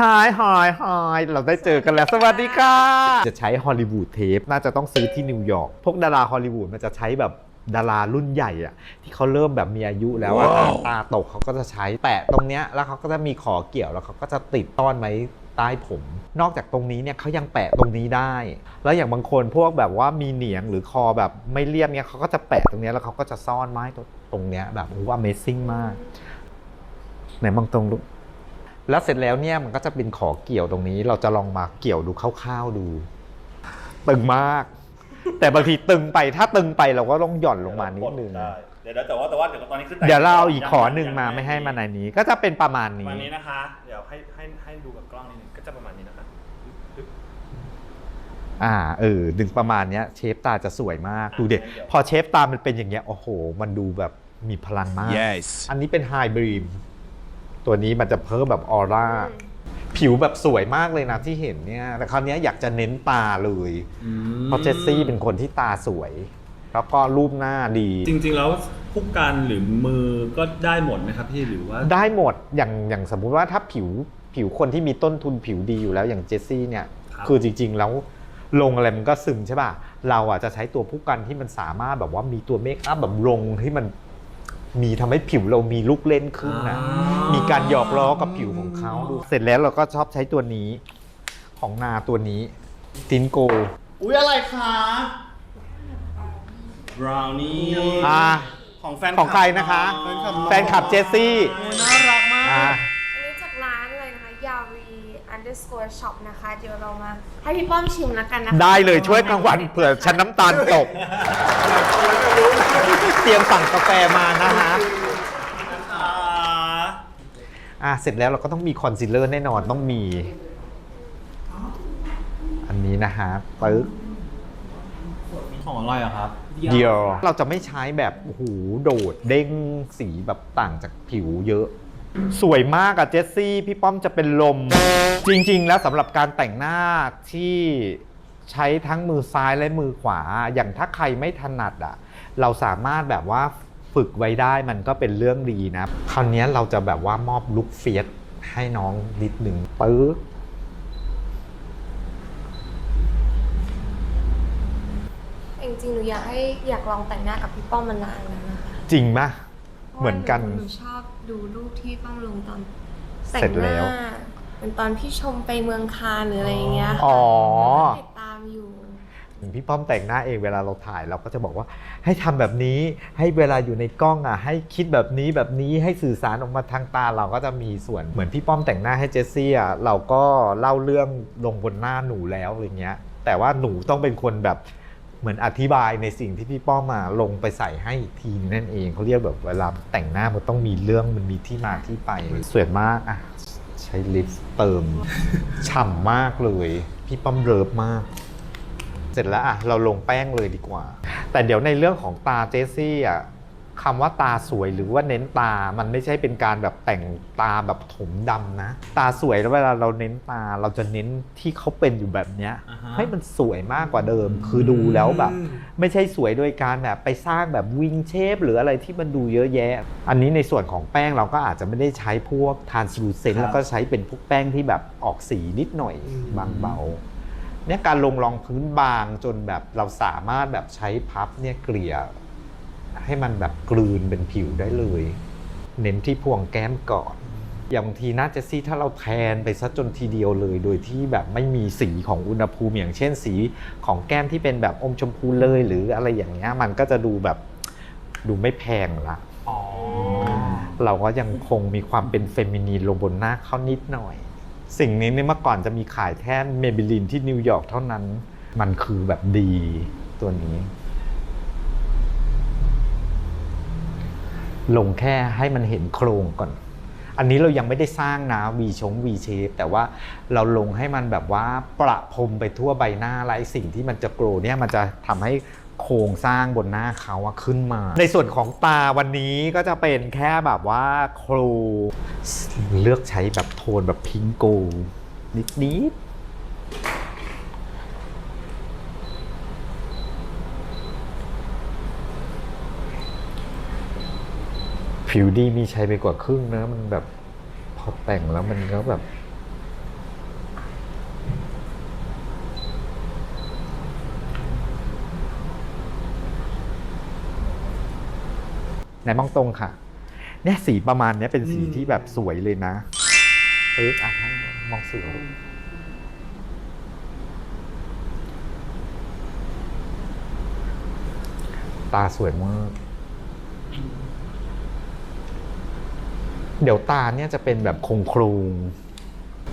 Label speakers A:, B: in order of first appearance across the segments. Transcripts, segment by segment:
A: ฮายฮายฮายเราได้เจอกันแล้ว สวัสดีค่ะ จะใช้ฮอลลีวูดเทปน่าจะต้องซื้อที่นิวยอร์กพวกดาราฮอลลีวูดมันจะใช้แบบดารารุ่นใหญ่อะที่เขาเริ่มแบบมีอายุแล้วอะตาตกเขาก็จะใช้แปะตรงเนี้ยแล้วเขาก็จะมีขอเกี่ยวแล้วเขาก็จะติดต้อนไว้ใต้ผม นอกจากตรงนี้เนี่ยเขายังแปะตรงนี้ได้ แล้วอย่างบางคนพวกแบบว่ามีเหนียงหรือคอแบบไม่เรียบเนี่ยเขาก็จะแปะตรงเนี้ยแล้วเขาก็จะซ่อนไม้ตรงเนี้ยแบบโอ้โห Amazing มากไหนมองตรงลูก แล้วเสร็จแล้วเนี่ยมันก็จะเป็นขอเกี่ยวตรงนี้ เราจะลองมาเกี่ยวดูคร่าวๆดู ตึงมาก แต่บางทีตึงไปถ้าตึงไปเราก็ต้องหย่อนลงมานิดนึง
B: ได้เดี๋ยวแต่ว่าแต่ว่าเดี๋ยวตอนนี้คือแต่ง
A: เดี๋ยวเราเอาอีกขอหนึ่ง
B: ยั
A: มาไม่ให้มาในนี้ ก็จะเป็นประมาณ
B: ประ
A: นี้
B: มาณนี้นะคะ เดี๋ยวให้ให้ให้ดูกับกล้องนิดนึงก็จะประมาณนี้นะคะปึ๊บ
A: อ่าเออดึงประมาณเนี้ยเชฟตาจะสวยมากดูเด็
B: เดี๋ยว
A: พอเชฟตามันเป็นอย่างเงี้ยโอ้โห มันดูแบบมีพลังมาก
C: Yes
A: อันนี้เป็นไฮบรีม ตัวนี้มันจะเพิ่มแบบออร่าผิวแบบสวยมากเลยนะที่เห็นเนี่ยแต่คราวเนี้ยอยากจะเน้นตาเลยเพราะเจสซี่เป็นคนที่ตาสวย แล้วก็รูปหน้าดี
B: จริง ๆ แล้วผู้กันหรือมือก็ได้หมดไหมครับพี่หรือว่า
A: ได้หมดอย่างอย่างสมมุติว่าถ้าผิวผิวคนที่มีต้นทุนผิวดีอยู่แล้วอย่างเจสซี่เนี่ย
B: ครับ
A: คือจริง ๆ แล้วลงอะไรมันก็ซึมใช่ป่ะ เราอะจะใช้ตัวผู้กันที่มันสามารถแบบว่ามีตัวเมคอัพแบบลงที่มัน มีทำให้ผิวเรามีลุกเล่นขึ้นนะ มีการหยอกล้อกับผิวของเขาดู เสร็จแล้วเราก็ชอบใช้ตัวนี้ของนาตัวนี้ตินโก
B: อุ้ยอะไรคะบราวนี่
A: อ่า
B: ของแฟน
A: ของใครนะคะ
B: แฟนคลับ
A: แฟนคลับเจสซี่
B: โอ้ยน่ารักมาก
A: อ่า
D: อันนี้จาก underscore shop นะคะ เดี๋ยวเรามาให้พี่ป้อมชิมแล้วกันนะคะ
A: ได้เลยช่วยกลางวันเผื่อฉันน้ำตาลตก เตรียมสั่งกาแฟมานะฮะ
B: อ่า
A: อะเสร็จแล้วเราก็ต้องมีคอนซีลเลอร์แน่นอนต้องมี อันนี้นะฮะปึ๊ก
B: ของอะไรอะครับ
A: เดียว เราจะไม่ใช้แบบโอ้โหโดดเด้งสีแบบต่างจากผิวเยอะ สวยมากอะเจสซี่ พี่ป้อมจะเป็นลม จริง ๆ แล้วสำหรับการแต่งหน้าที่ใช้ทั้งมือซ้ายและมือขวา อย่างถ้าใครไม่ถนัดอะเราสามารถแบบว่าฝึกไว้ได้มันก็เป็นเรื่องดีนะ คราวนี้เราจะแบบว่ามอบลุคเฟียสให้น้องนิดหนึ่งปึ๊บ
D: จริงๆหนูอยากให้อยากลองแต่งหน้ากับพี่ป้อมมานานแล้วนะคะ
A: จริงปะเหมือนกัน
D: พราะว่าหนูชอบ ดูรูปที่ป้อมลงตอนแต่ง
A: เสร็จ
D: ห
A: แล้
D: น้าวเป็นตอนพี่ชมไปเมืองคานหรืออะไรอย่างเงี้ยค่ะ
A: อ๋อ
D: หนูก็ติดตามอยู่
A: พี่ป้อมแต่งหน้าเองเวลาเราถ่ายเราก็จะบอกว่าให้ทำแบบนี้ให้เวลาอยู่ในกล้องอะให้คิดแบบนี้แบบนี้ให้สื่อสารออกมาทางตาเราก็จะมีส่วนเหมือนพี่ป้อมแต่งหน้าให้เจสซี่อะเราก็เล่าเรื่องลงบนหน้าหนูแล้วอะไรเงี้ยแต่ว่าหนูต้องเป็นคนแบบ เหมือนอธิบายในสิ่งที่พี่ป้อมมาลงไปใส่ให้อีกทีนนั่นเองเขาเรียกแบบเวลาแต่งหน้ามันต้องมีเรื่องมันมีที่มาที่ไปสวยมากอะใช้ลิปเติม ฉ่ำมากเลย พี่ป้อมเริฟมาก เสร็จแล้วอะเราลงแป้งเลยดีกว่า แต่เดี๋ยวในเรื่องของตาเจสซี่อะ คำว่าตาสวยหรือว่าเน้นตา มันไม่ใช่เป็นการแบบแต่งตาแบบถมดำนะ ตาสวยแล้วเวลาเราเน้นตาเราจะเน้นที่เขาเป็นอยู่แบบเนี้ย
B: อ่าฮะ
A: ให้มันสวยมากกว่าเดิม คือดูแล้วแบบ ไม่ใช่สวยโดยการแบบไปสร้างแบบวิงเชฟหรืออะไรที่มันดูเยอะแยะ อันนี้ในส่วนของแป้งเราก็อาจจะไม่ได้ใช้พวกทานซูเซน
B: ครับ
A: แล้วก็ใช้เป็นพวกแป้งที่แบบออกสีนิดหน่อยบางเบาเนี่ยการลงรองพื้นบางจนแบบเราสามารถแบบใช้พับเนี่ยเกลี่ย ให้มันแบบกลืนเป็นผิวได้เลย เน้นที่พวงแก้มก่อน อย่างบางทีน่าจะซี่ถ้าเราแทนไปซะจนทีเดียวเลย โดยที่แบบไม่มีสีของอุณหภูมิอย่างเช่นสีของแก้มที่เป็นแบบอมชมพูเลยหรืออะไรอย่างเงี้ยมันก็จะดูแบบดูไม่แพงละเราก็ยังคงมีความเป็นเฟมินีนลงบนหน้าเขานิดหน่อย สิ่งนี้เนี่ยเมื่อก่อนจะมีขายแค่เมเบลินที่นิวยอร์กเท่านั้น มันคือแบบดีตัวนี้ ลงแค่ให้มันเห็นโครงก่อน อันนี้เรายังไม่ได้สร้างนะวีชงวีเชฟแต่ว่าเราลงให้มันแบบว่าประพรมไปทั่วใบหน้าและไอ้สิ่งที่มันจะโกรเนี่ยมันจะทำให้โครงสร้างบนหน้าเขาขึ้นมา ในส่วนของตาวันนี้ก็จะเป็นแค่แบบว่าโครูเลือกใช้แบบโทนแบบพิงโกนิดนิ ผิวดีมีชัยไปกว่าครึ่งนะ มันแบบพอแต่งแล้วมันก็แบบ ในมองตรงค่ะ เนี่ยสีประมาณเนี้ยเป็นสีที่แบบสวยเลยนะเอออะมองสวยตาสวยมาก เดี๋ยวตาเนี่ยจะเป็นแบบคงครง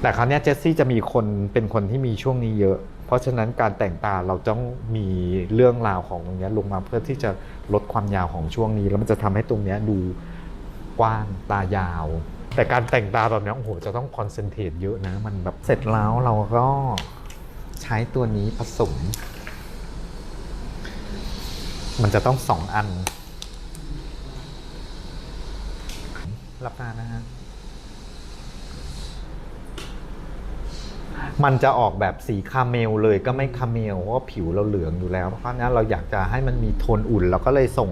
A: แต่คราวนี้เจสซี่จะมีคนเป็นคนที่มีช่วงนี้เยอะ เพราะฉะนั้นการแต่งตาเราต้องมีเรื่องราวของตรงนี้ลงมาเพื่อที่จะลดความยาวของช่วงนี้ แล้วมันจะทำให้ตรงนี้ดูกว้างตายาว แต่การแต่งตาแบบนี้โอ้โหจะต้องคอนเซนเทรตเยอะนะ มันแบบเสร็จแล้วเราก็ใช้ตัวนี้ผสม มันจะต้องสองอัน รับตานะฮะ มันจะออกแบบสีคาเมลเลยก็ไม่คาเมลเพราะผิวเราเหลืองอยู่แล้ว เพราะฉะนั้นเราอยากจะให้มันมีโทนอุ่น เราก็เลยส่ง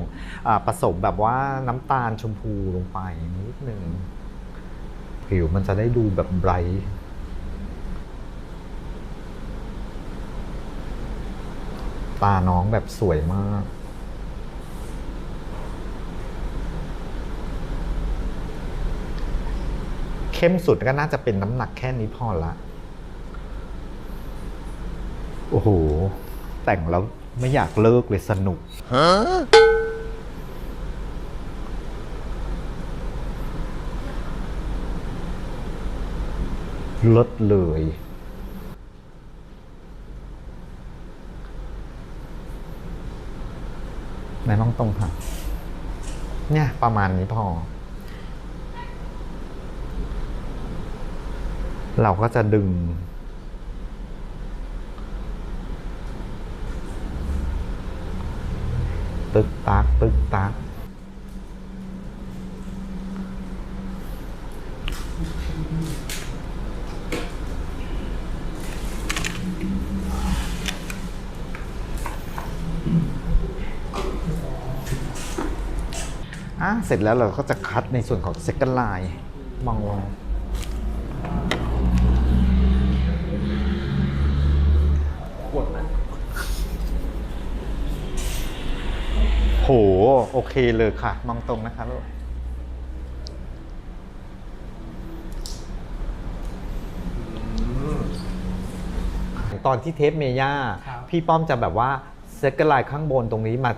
A: ผสมแบบว่าน้ำตาลชมพูลงไปนิดหนึ่งผิวมันจะได้ดูแบบไบรท์ตาน้องแบบสวยมาก เข้มสุดก็น่าจะเป็นน้ำหนักแค่นี้พอละ โอ้โห แต่งแล้วไม่อยากเลิกเลยสนุก ลดเลยไหนมองตรงค่ะ เนี่ย ประมาณนี้พอ เราก็จะดึง ตึกตักตึกตักอะเสร็จแล้วเราก็จะคัดในส่วนของ second line มองลง
B: ขวดนะ
A: โห โอเคเลยค่ะ มองตรงนะคะลูกตอนที่เทปเมย่า
C: ครับ
A: พี่ป้อมจะแบบว่าเซกไลน์ข้างบนตรงนี้มา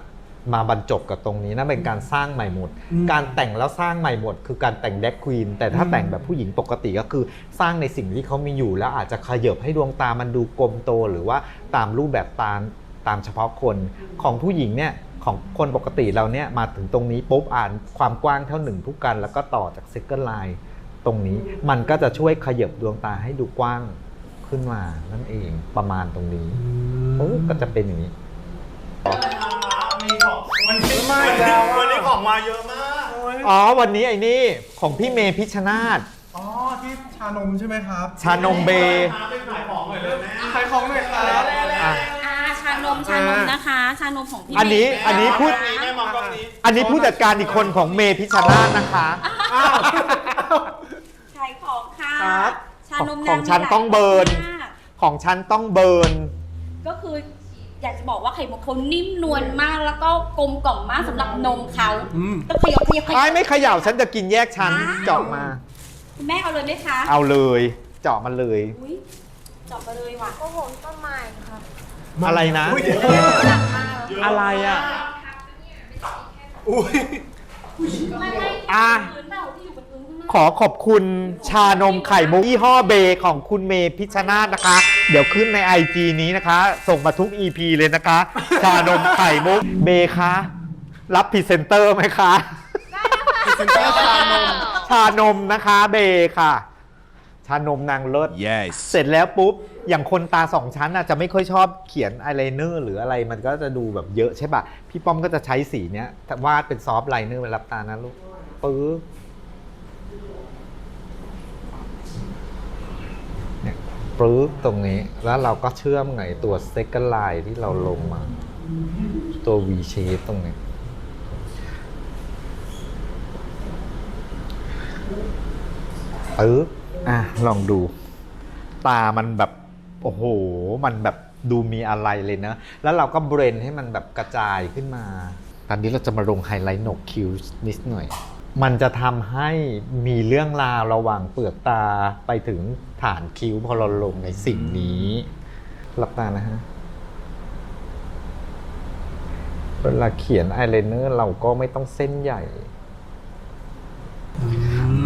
A: มาบรรจบกับตรงนี้นั่นเป็นการสร้างใหม่หมด
C: อืม
A: การแต่งแล้วสร้างใหม่หมด คือการแต่งแดกควีนแต่ถ้า
C: อืม
A: แต่งแบบผู้หญิงปกติก็คือสร้างในสิ่งที่เขามีอยู่ แล้วอาจจะขยับให้ดวงตามันดูกลมโตหรือว่าตามรูปแบบตามตามเฉพาะคนของผู้หญิงเนี่ย ของคนปกติเราเนี่ยมาถึงตรงนี้ปุ๊บอ่านความกว้างเท่าหนึ่งผู้กัน แล้วก็ต่อจากเซกเกิลไลน์ตรงนี้มันก็จะช่วยขยับดวงตาให้ดูกว้างขึ้นมานั่นเองประมาณตรงนี้ปุ๊บก็จะเป็นอย่างนี้
B: มีของวันนี้วันนี้วันนี้ของมาเยอะมาก
A: อ๋อวันนี้ไอ้นี่ของพี่เมย์พิชชนาธ
C: อ๋อที่ชานมใช่ไหมครับ
A: ชานมเบย์
B: ไปขายของหน่อยเลยแม่
C: ขายของหน่อยครับ
A: อะ
E: อ่าชานมชานมนะคะ ชานมของพี่
A: อันนี้
E: เมย์
A: อันนี้พูด
B: แม่มองกล้องนี้
A: อันนี้ผู้จัดการอีกคนของเมย์พิชชนาธนะคะ
E: ขายของค่ะ
A: ครับ
E: ชานม
A: ของ
E: นาง
A: ฉันต้องเบิร์น
E: มาก
A: ของฉันต้องเบิร์น
E: ก็คืออยากจะบอกว่าไข่มุกเขานิ่มนวลมากแล้วก็กลมกล่อมมากสำหรับนมเขา
C: อืม
E: ต้องขยับขยับขยั
A: ไอ้ไม่เขย่าฉันจะกินแยกชั้นเจาะมา
E: คุณแม่เอาเลยไหมคะ
A: เอาเลย เจาะมันเลย
E: อุ้ยจับมาเลยว่ะ
D: ก็ผมต้นไม้ค่ะ
A: อะไรนะ
C: อุ้ย
D: หนักมาก
A: อะไรอะ
C: อุ้ย
E: ไม่ไม่
A: อะ
E: พื้นเปล่าที่อยู่บนพื้นข้างหน้า
A: ขอขอบคุณชานมไข่มุกยี่ห้อเบย์ของคุณเมย์พิชชนาธนะคะ เดี๋ยวขึ้นใน IG นี้นะคะ ส่งมาทุก EP เลยนะคะ ชานมไข่มุกเบย์คะรับพรีเซนเตอร์ไหมคะ
C: พรีเซนเตอร์ชานม
A: ชานมนะคะเบย์ค่ะ ชานมนางเลิศ
F: Yes.
A: เสร็จแล้วปุ๊บ อย่างคนตาสองชั้นน่ะจะไม่ค่อยชอบเขียนอายไลเนอร์หรืออะไรมันก็จะดูแบบเยอะใช่ปะพี่ป้อมก็จะใช้สีเนี้ยวาดเป็นซอฟต์ไลเนอร์ไว้รับตานะลูกปึ๊บเนี่ยปึ๊บตรงนี้แล้วเราก็เชื่อมไงตัว second line ที่เราลงมา ตัว V shape ตรงนี้ปึ๊บอะลองดู ตามันแบบ โอ้โห มันแบบดูมีอะไรเลยนะ แล้วเราก็เบรนให้มันแบบกระจายขึ้นมา ตอนนี้เราจะมาลงไฮไลท์หนกคิ้วนิดหน่อย มันจะทำให้มีเรื่องราวระหว่างเปลือกตาไปถึงฐานคิ้วพอเราลงในสิ่งนี้ หลับตานะฮะเวลาเขียนอายไลเนอร์เราก็ไม่ต้องเส้นใหญ่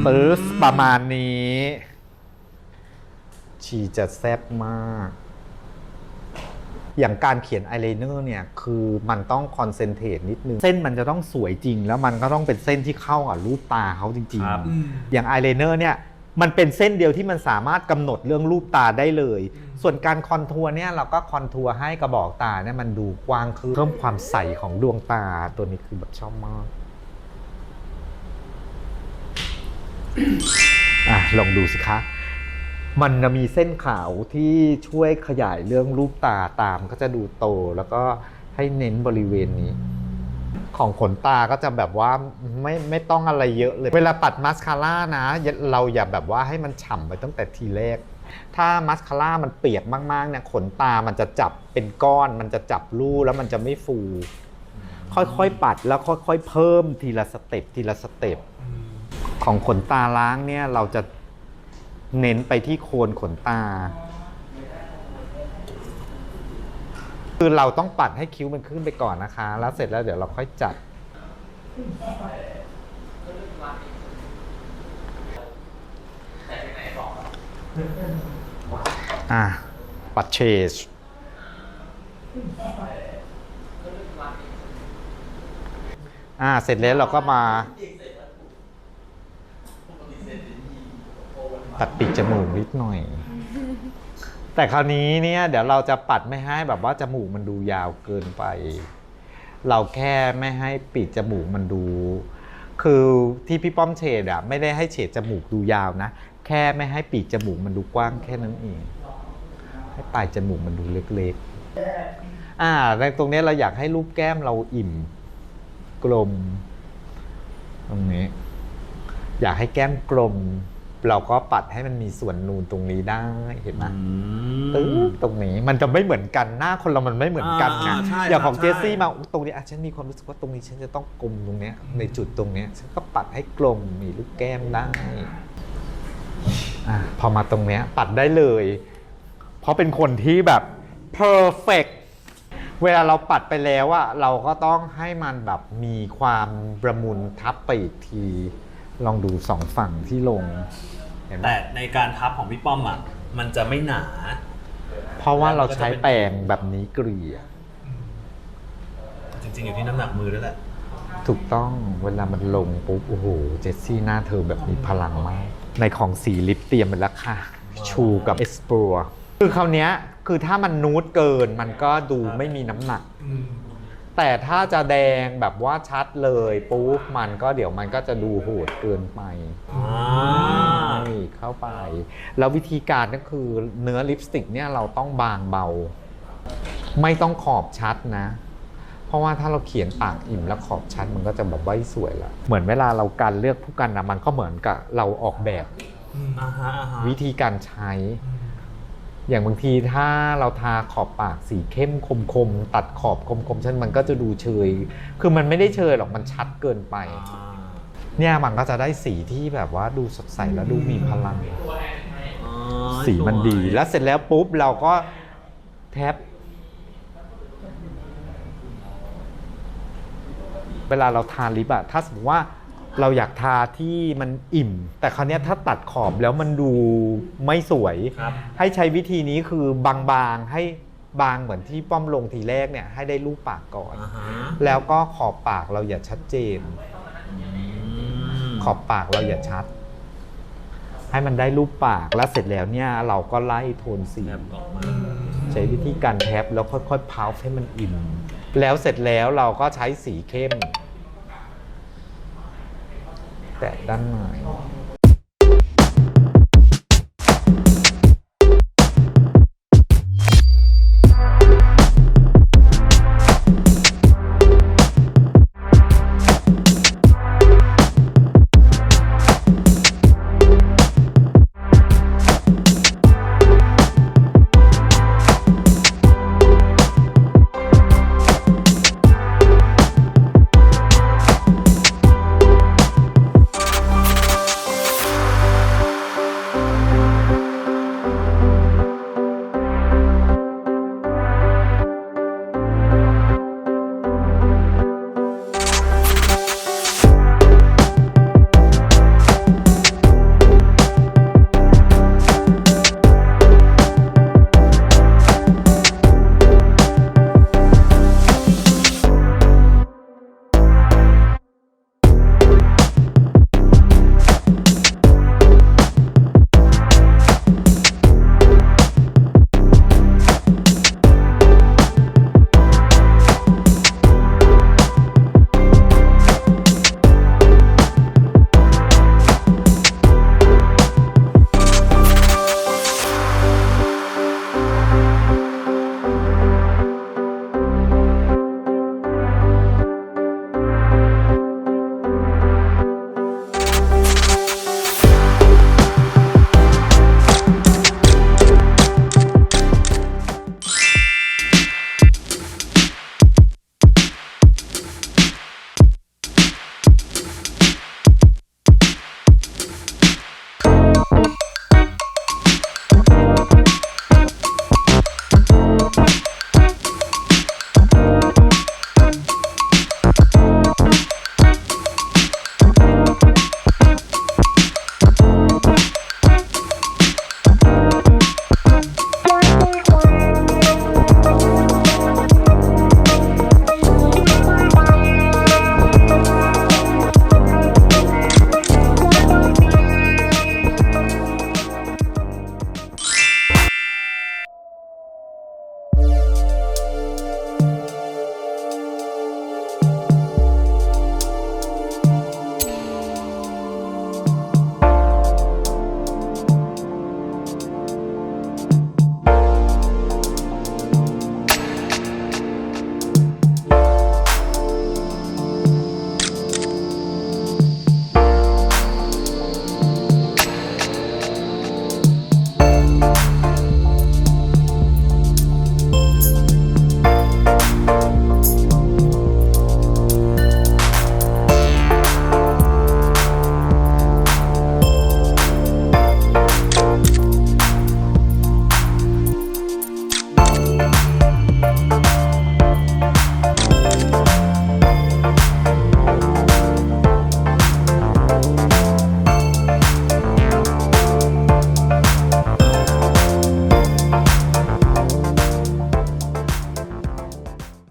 A: ปึ๊สประมาณนี้ ชีจะแซ่บมาก อย่างการเขียนอายไลเนอร์เนี่ยคือมันต้องคอนเซนเทรตนิดนึง เส้นมันจะต้องสวยจริง แล้วมันก็ต้องเป็นเส้นที่เข้ากับรูปตาเขาจริง
B: ครับ
A: ๆ อย่างอายไลเนอร์เนี่ยมันเป็นเส้นเดียวที่มันสามารถกำหนดเรื่องรูปตาได้เลย ส่วนการคอนทัวร์เนี่ยเราก็คอนทัวร์ให้กระบอกตาเนี่ยมันดูกว้างขึ้นเพิ่มความใสของดวงตาตัวนี้คือแบบชอบมากอะลองดูสิคะ มันจะมีเส้นขาวที่ช่วยขยายเรื่องรูปตาตามก็จะดูโตแล้วก็ให้เน้นบริเวณนี้ ของขนตาก็จะแบบว่าไม่ไม่ต้องอะไรเยอะเลย เวลาปัดมาสคาร่านะ เราอย่าแบบว่าให้มันฉ่ำไปตั้งแต่ทีแรก ถ้ามาสคาร่ามันเปียกมากๆเนี่ยขนตามันจะจับเป็นก้อน มันจะจับรูแล้วมันจะไม่ฟู ค่อยๆปัดแล้วค่อยๆเพิ่มทีละสเต็ปทีละสเต็ปของขนตาล้างเนี่ยเราจะ เน้นไปที่โคนขนตา คือเราต้องปัดให้คิ้วมันขึ้นไปก่อนนะคะ แล้วเสร็จแล้วเดี๋ยวเราค่อยจัด อะ ปัดเชสอ่า เสร็จแล้วเราก็มา ตัดปีกจมูกนิดหน่อย แต่คราวนี้เนี่ยเดี๋ยวเราจะปัดไม่ให้แบบว่าจมูกมันดูยาวเกินไป เราแค่ไม่ให้ปีกจมูกมันดู คือที่พี่ป้อมเฉดอะไม่ได้ให้เฉดจมูกดูยาวนะ แค่ไม่ให้ปีกจมูกมันดูกว้างแค่นั้นเอง ให้ปลายจมูกมันดูเล็กๆ อ่าในตรงเนี้ยเราอยากให้รูปแก้มเราอิ่มกลม ตรงนี้ อยากให้แก้มกลม เราก็ปัดให้มันมีส่วนนูนตรงนี้ได้เห็นไหมตึ้งตรงนี้มันจะไม่เหมือนกันหน้าคนเรามันไม่เหมือนกันไง
B: อ่าใช่
A: อย่างของ
B: ใช่
A: เจสซี่มาตรงนี้อะฉันมีความรู้สึกว่าตรงนี้ฉันจะต้องกลมตรงเนี้ยในจุดตรงเนี้ยฉันก็ปัดให้กลมมีลูกแก้มได้อะพอมาตรงเนี้ยปัดได้เลย เพราะเป็นคนที่แบบ perfect เวลาเราปัดไปแล้วอะเราก็ต้องให้มันแบบมีความประมุนทับไปอีกที ลองดูสองฝั่งที่ลงเห็นไหม
B: แต่ในการทับของพี่ป้อมอะมันจะไม่หนา
A: เพราะว่าเราใช้แปรงแบบนี้เกลี่ย
B: จริงๆอยู่ที่น้ำหนักมือด้วยแหละ
A: ถูกต้องเวลามันลงปุ๊บโอ้โหเจสซี่หน้าเธอแบบมีพลังมาก ในของสีลิปเตรียมไปแล้วค่ะ ชูกับเอสโปรคือคราวเนี้ยคือถ้ามันนูดเกินมันก็ดูไม่มีน้ำหนัก แต่ถ้าจะแดงแบบว่าชัดเลยปุ๊บมันก็เดี๋ยวมันก็จะดูโหดเกินไปนี่เข้าไป แล้ววิธีการก็คือเนื้อลิปสติกเนี่ยเราต้องบางเบา ไม่ต้องขอบชัดนะ เพราะว่าถ้าเราเขียนปากอิ่มแล้วขอบชัดมันก็จะแบบไม่สวยละเหมือนเวลาเราการเลือกผู้กันนะมันก็เหมือนกับเราออกแบบ
B: อ่าฮะอ่าฮะ
A: วิธีการใช้ อย่างบางทีถ้าเราทาขอบปากสีเข้มคมๆตัดขอบคมๆฉันมันก็จะดูเชย คือมันไม่ได้เชยหรอกมันชัดเกินไป
B: อ่า
A: เนี่ยมันก็จะได้สีที่แบบว่าดูสดใสแล้วดูมีพลัง
B: อ๋อ
A: สีมันดี
B: สวย
A: แล้วเสร็จแล้วปุ๊บเราก็แท็บเวลาเราทาลิปอะถ้าสมมติว่า เราอยากทาที่มันอิ่ม แต่คราวเนี้ยถ้าตัดขอบแล้วมันดูไม่สวย
B: ครับ
A: ให้ใช้วิธีนี้คือบางๆให้บางเหมือนที่ป้อมลงทีแรกเนี่ยให้ได้รูปปากก่อน
B: อ่าฮะ
A: แล้วก็ขอบปากเราอย่าชัดเจน
B: ม
A: ขอบปากเราอย่าชัด ให้มันได้รูปปากแล้วเสร็จแล้วเนี่ยเราก็ไล่โทนสี
B: แบบออกมา
A: ใช้วิธีการแท็บแล้วค่อยๆพาวให้มันอิ่มแล้วเสร็จแล้วเราก็ใช้สีเข้ม แตะด้านใน